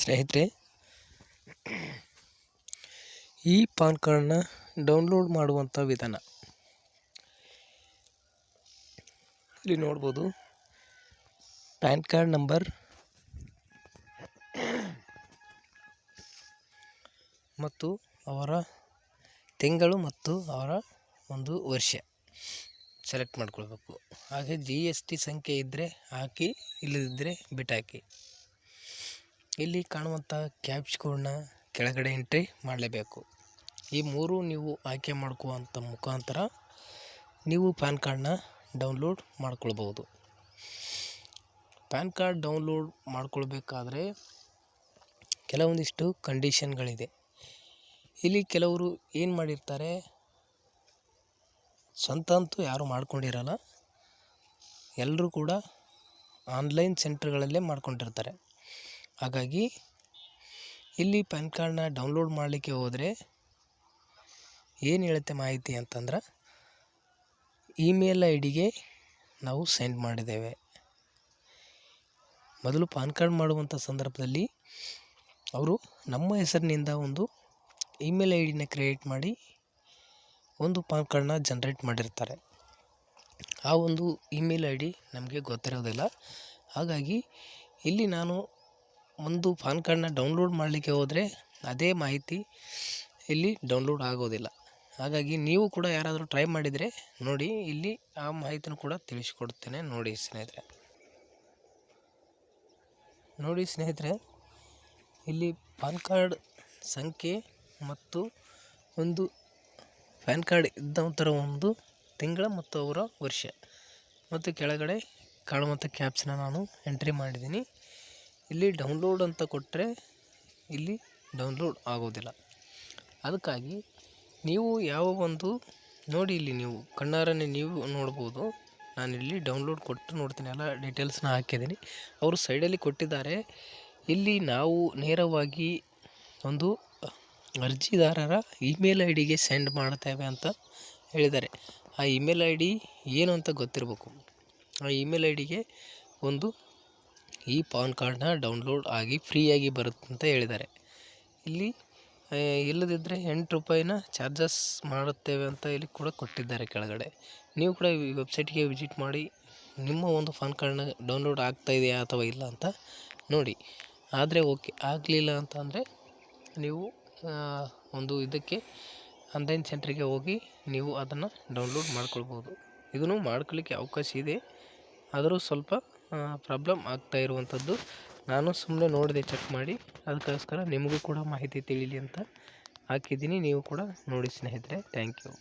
ಸ್ನೇಹಿತರೆ, ಈ ಪಾನ್ ಕಾರ್ಡನ್ನ ಡೌನ್ಲೋಡ್ ಮಾಡುವಂಥ ವಿಧಾನ. ಇಲ್ಲಿ ನೋಡ್ಬೋದು, ಪ್ಯಾನ್ ಕಾರ್ಡ್ ನಂಬರ್ ಮತ್ತು ಅವರ ತಿಂಗಳು ಮತ್ತು ಅವರ ಒಂದು ವರ್ಷ ಸೆಲೆಕ್ಟ್ ಮಾಡ್ಕೊಳ್ಬೇಕು. ಹಾಗೆ ಜಿ ಎಸ್ ಟಿ ಸಂಖ್ಯೆ ಇದ್ದರೆ ಹಾಕಿ ಇಲ್ಲದಿದ್ದರೆ ಬಿಟ್ಟಾಕಿ. ಇಲ್ಲಿ ಕಾಣುವಂಥ ಕ್ಯಾಪ್ಚ್ ಕೋಡ್ನ ಕೆಳಗಡೆ ಎಂಟ್ರಿ ಮಾಡಲೇಬೇಕು. ಈ ಮೂರು ನೀವು ಆಯ್ಕೆ ಮಾಡ್ಕೊಳ್ಳುವಂಥ ಮುಖಾಂತರ ನೀವು ಪ್ಯಾನ್ ಕಾರ್ಡ್ನ ಡೌನ್ಲೋಡ್ ಮಾಡ್ಕೊಳ್ಬೋದು ಪ್ಯಾನ್ ಕಾರ್ಡ್ ಡೌನ್ಲೋಡ್ ಮಾಡ್ಕೊಳ್ಬೇಕಾದ್ರೆ ಕೆಲವೊಂದಿಷ್ಟು ಕಂಡೀಷನ್ಗಳಿದೆ ಇಲ್ಲಿ ಕೆಲವರು ಏನು ಮಾಡಿರ್ತಾರೆ? ಸ್ವಂತ ಅಂತೂ ಯಾರೂ ಮಾಡ್ಕೊಂಡಿರಲ್ಲ. ಎಲ್ಲರೂ ಕೂಡ ಆನ್ಲೈನ್ ಸೆಂಟ್ರ್ಗಳಲ್ಲೇ ಮಾಡ್ಕೊಂಡಿರ್ತಾರೆ. ಹಾಗಾಗಿ ಇಲ್ಲಿ ಪ್ಯಾನ್ ಕಾರ್ಡ್ನ ಡೌನ್ಲೋಡ್ ಮಾಡಲಿಕ್ಕೆ ಹೋದರೆ ಏನು ಹೇಳುತ್ತೆ ಮಾಹಿತಿ ಅಂತಂದ್ರೆ ಇಮೇಲ್ ಐ ಡಿಗೆ ನಾವು ಸೆಂಡ್ ಮಾಡಿದ್ದೇವೆ. ಮೊದಲು ಪಾನ್ ಕಾರ್ಡ್ ಮಾಡುವಂಥ ಸಂದರ್ಭದಲ್ಲಿ ಅವರು ನಮ್ಮ ಹೆಸರಿನಿಂದ ಒಂದು ಇಮೇಲ್ ಐ ಡಿನ ಕ್ರಿಯೇಟ್ ಮಾಡಿ ಒಂದು ಪಾನ್ ಕಾರ್ಡನ್ನ ಜನ್ರೇಟ್ ಮಾಡಿರ್ತಾರೆ. ಆ ಒಂದು ಇಮೇಲ್ ಐ ಡಿ ನಮಗೆ ಗೊತ್ತಿರೋದಿಲ್ಲ. ಹಾಗಾಗಿ ಇಲ್ಲಿ ನಾನು ಒಂದು ಪಾನ್ ಕಾರ್ಡನ್ನ ಡೌನ್ಲೋಡ್ ಮಾಡಲಿಕ್ಕೆ ಹೋದರೆ ಅದೇ ಮಾಹಿತಿ ಇಲ್ಲಿ ಡೌನ್ಲೋಡ್ ಆಗೋದಿಲ್ಲ. ಹಾಗಾಗಿ ನೀವು ಕೂಡ ಯಾರಾದರೂ ಟ್ರೈ ಮಾಡಿದರೆ ನೋಡಿ, ಇಲ್ಲಿ ಆ ಮಾಹಿತಿನೂ ಕೂಡ ತಿಳಿಸ್ಕೊಡ್ತೇನೆ ನೋಡಿ ಸ್ನೇಹಿತರೆ. ನೋಡಿ ಸ್ನೇಹಿತರೆ, ಇಲ್ಲಿ ಪಾನ್ ಕಾರ್ಡ್ ಸಂಖ್ಯೆ ಮತ್ತು ಒಂದು ಪ್ಯಾನ್ ಕಾರ್ಡ್ ಇದ್ದಂಥರ ಒಂದು ತಿಂಗಳ ಮತ್ತು ಅವರ ವರ್ಷ. ಮತ್ತು ಕೆಳಗಡೆ ಕಾಣುವಂಥ ಕ್ಯಾಪ್ಸನ್ನ ನಾನು ಎಂಟ್ರಿ ಮಾಡಿದ್ದೀನಿ. ಇಲ್ಲಿ ಡೌನ್ಲೋಡ್ ಅಂತ ಕೊಟ್ಟರೆ ಇಲ್ಲಿ ಡೌನ್ಲೋಡ್ ಆಗೋದಿಲ್ಲ. ಅದಕ್ಕಾಗಿ ನೀವು ಯಾವ ಒಂದು ನೋಡಿ ಇಲ್ಲಿ ನೀವು ಕಣ್ಣಾರನೇ ನೀವು ನೋಡ್ಬೋದು. ನಾನಿಲ್ಲಿ ಡೌನ್ಲೋಡ್ ಕೊಟ್ಟು ನೋಡ್ತೀನಿ, ಎಲ್ಲ ಡೀಟೇಲ್ಸ್ನ ಹಾಕಿದ್ದೀನಿ. ಅವರು ಸೈಡಲ್ಲಿ ಕೊಟ್ಟಿದ್ದಾರೆ. ಇಲ್ಲಿ ನಾವು ನೇರವಾಗಿ ಒಂದು ಅರ್ಜಿದಾರರ ಇಮೇಲ್ ಐ ಡಿಗೆ ಸೆಂಡ್ ಮಾಡ್ತೇವೆ ಅಂತ ಹೇಳಿದ್ದಾರೆ. ಆ ಇಮೇಲ್ ಐ ಡಿ ಏನು ಅಂತ ಗೊತ್ತಿರಬೇಕು. ಆ ಇಮೇಲ್ ಐ ಡಿಗೆ ಒಂದು ಈ ಪಾನ್ ಕಾರ್ಡ್ನ ಡೌನ್ಲೋಡ್ ಆಗಿ ಫ್ರೀಯಾಗಿ ಬರುತ್ತೆ ಅಂತ ಹೇಳಿದ್ದಾರೆ. ಇಲ್ಲಿ ಇಲ್ಲದಿದ್ದರೆ ಎಂಟು ರೂಪಾಯಿನ ಚಾರ್ಜಸ್ ಮಾಡುತ್ತೇವೆ ಅಂತ ಇಲ್ಲಿ ಕೂಡ ಕೊಟ್ಟಿದ್ದಾರೆ ಕೆಳಗಡೆ. ನೀವು ಕೂಡ ಈ ವೆಬ್ಸೈಟ್ಗೆ ವಿಸಿಟ್ ಮಾಡಿ, ನಿಮ್ಮ ಒಂದು ಪಾನ್ ಕಾರ್ಡ್ನ ಡೌನ್ಲೋಡ್ ಆಗ್ತಾ ಇದೆಯಾ ಅಥವಾ ಇಲ್ಲ ಅಂತ ನೋಡಿ. ಆದರೆ ಓಕೆ, ಆಗಲಿಲ್ಲ ಅಂತ ಅಂದರೆ ನೀವು ಒಂದು ಇದಕ್ಕೆ, ಆನ್ಲೈನ್ ಸೆಂಟ್ರಿಗೆ ಹೋಗಿ ನೀವು ಅದನ್ನು ಡೌನ್ಲೋಡ್ ಮಾಡ್ಕೊಳ್ಬೋದು. ಇದನ್ನು ಮಾಡ್ಕೊಳ್ಳಿಕ್ಕೆ ಅವಕಾಶ ಇದೆ. ಆದರೂ ಸ್ವಲ್ಪ ಪ್ರಾಬ್ಲಮ್ ಆಗ್ತಾ ಇರುವಂಥದ್ದು. ನಾನು ಸುಮ್ಮನೆ ನೋಡಿದೆ ಚೆಕ್ ಮಾಡಿ, ಅದಕ್ಕೋಸ್ಕರ ನಿಮಗೂ ಕೂಡ ಮಾಹಿತಿ ತಿಳಿಯಲಿ ಅಂತ ಹಾಕಿದ್ದೀನಿ. ನೀವು ಕೂಡ ನೋಡಿ ಸ್ನೇಹಿತರೆ ಥ್ಯಾಂಕ್ ಯು